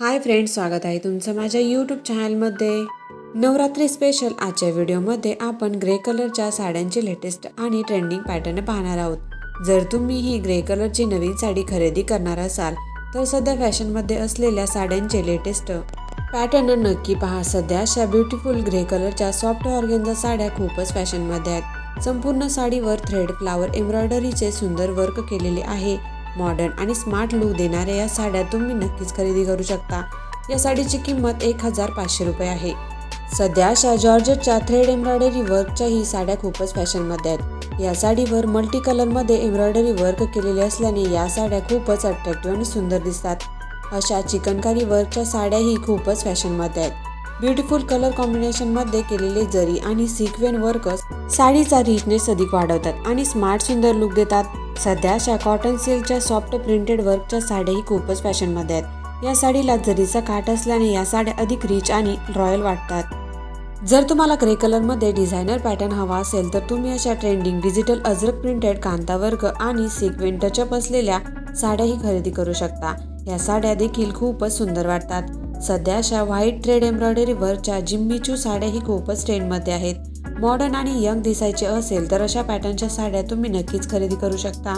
Hi friends स्वागत आहे तुमचं माझ्या यूट्यूब चॅनलमध्ये नवरात्री स्पेशल आजच्या व्हिडिओमध्ये आपण ग्रे कलरच्या साड्यांचे लेटेस्ट आणि ट्रेंडिंग पॅटर्न पाहणार आहोत. जर तुम्ही ही ग्रे कलरची नवीन साडी खरेदी करणार असाल तर सध्या फॅशनमध्ये असलेल्या साड्यांचे लेटेस्ट पॅटर्न नक्की पहा. सध्या अशा ब्युटिफुल ग्रे कलरच्या सॉफ्ट ऑर्गेन्झा साड्या खूपच फॅशनमध्ये आहेत. संपूर्ण साडीवर थ्रेड फ्लावर एम्ब्रॉयडरीचे सुंदर वर्क केलेले आहे. मॉडर्न आणि स्मार्ट लुक देणाऱ्या या साड्या तुम्ही नक्कीच खरेदी करू शकता. या साडीची किंमत एक हजार पाचशे रुपये आहे. सध्या अशा जॉर्जेटच्या थ्रेड एम्ब्रॉयडरी वर्कच्या ही साड्या खूपच फॅशनमध्ये आहेत. या साडीवर मल्टी कलरमध्ये एम्ब्रॉयडरी वर्क केलेले असल्याने या साड्या खूपच अट्रॅक्टिव्ह आणि सुंदर दिसतात. अशा चिकनकारी वर्कच्या साड्याही खूपच फॅशनमध्ये आहेत. ब्युटिफुल कलर कॉम्बिनेशनमध्ये केलेले जरी आणि सिक्वेन वर्कच साडीचा रिचनेस अधिक वाढवतात आणि स्मार्ट सुंदर लुक देतात. सध्या अशा कॉटन सिल्कच्या सॉफ्ट प्रिंटेड वर्कच्या साड्याही खूपच फॅशनमध्ये आहेत. या साडीला जरीचा काठ असल्याने या साड्या अधिक रिच आणि रॉयल वाटतात. जर तुम्हाला ग्रे कलरमध्ये डिझायनर पॅटर्न हवा असेल तर तुम्ही अशा trending digital Ajrak printed kantha work आणि सिक्वेंट टचअप असलेल्या साड्याही खरेदी करू शकता. या साड्या देखील खूपच सुंदर वाटतात. सध्या अशा व्हाईट ट्रेड एम्ब्रॉयडरी वर्कच्या जिम्मीचू साड्याही खूपच ट्रेंडमध्ये आहेत. मॉडर्न आणि यंग दिसायचे असेल तर अशा पॅटर्नच्या साड्या तुम्ही नक्कीच खरेदी करू शकता.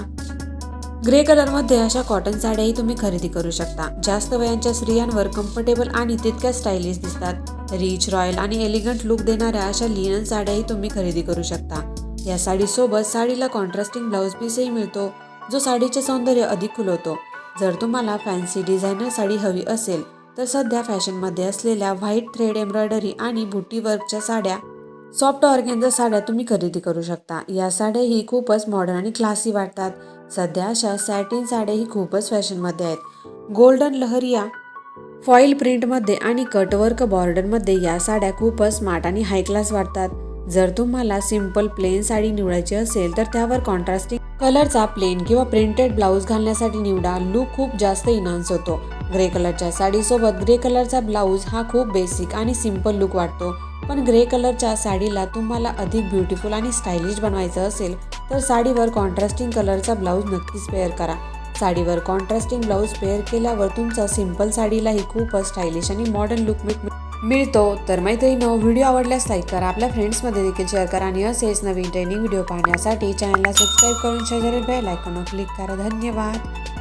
ग्रे कलरमध्ये अशा कॉटन साड्याही तुम्ही खरेदी करू शकता. जास्त वयांच्या स्त्रियांवर कम्फर्टेबल आणि तितक्या स्टायलिश दिसतात. रिच रॉयल आणि एलिगंट लुक देणाऱ्या अशा लिनन साड्याही तुम्ही खरेदी करू शकता. या साडीसोबत साडीला कॉन्ट्रास्टिंग ब्लाऊज पीसही मिळतो जो साडीचे सौंदर्य अधिक खुलवतो. जर तुम्हाला फॅन्सी डिझायनर साडी हवी असेल तर सध्या फॅशनमध्ये असलेल्या व्हाईट थ्रेड एम्ब्रॉयडरी आणि बुटी वर्कच्या साड्या सॉफ्ट ऑर्गेन्झा साड्या तुम्ही खरेदी करू शकता. या साड्याही खूपच मॉडर्न आणि क्लासी वाटतात. सध्या अशा सॅटिन साड्याही खूपच फॅशनमध्ये आहेत. गोल्डन लहरिया फॉईल प्रिंटमध्ये आणि कटवर्क बॉर्डरमध्ये या साड्या खूपच स्मार्ट आणि हाय क्लास वाटतात. जर तुम्हाला सिंपल प्लेन साडी निवडायची असेल तर त्यावर कॉन्ट्रास्टिंग कलरचा प्लेन किंवा प्रिंटेड ब्लाऊज घालण्यासाठी निवडा. लुक खूप जास्त इन्हान्स होतो. ग्रे कलरच्या साडीसोबत ग्रे कलरचा ब्लाऊज हा खूप बेसिक आणि सिंपल लुक वाटतो. पण ग्रे कलरच्या साडीला तुम्हाला अधिक ब्युटिफुल आणि स्टायलिश बनवायचं असेल तर साडीवर कॉन्ट्रास्टिंग कलरचा ब्लाऊज नक्कीच पेअर करा. साडीवर कॉन्ट्रास्टिंग ब्लाऊज पेअर केल्यावर तुमचा सिंपल साडीलाही खूपच स्टायलिश आणि मॉडर्न लुक मिळतो. तर मैत्रिणी व्हिडिओ आवडल्यास लाईक करा. आपल्या फ्रेंड्समध्ये देखील शेअर करा आणि असेच नवीन ट्रेनिंग व्हिडिओ पाहण्यासाठी चॅनलला सबस्क्राईब करून शेजारी बेल आयकॉनवर क्लिक करा. धन्यवाद!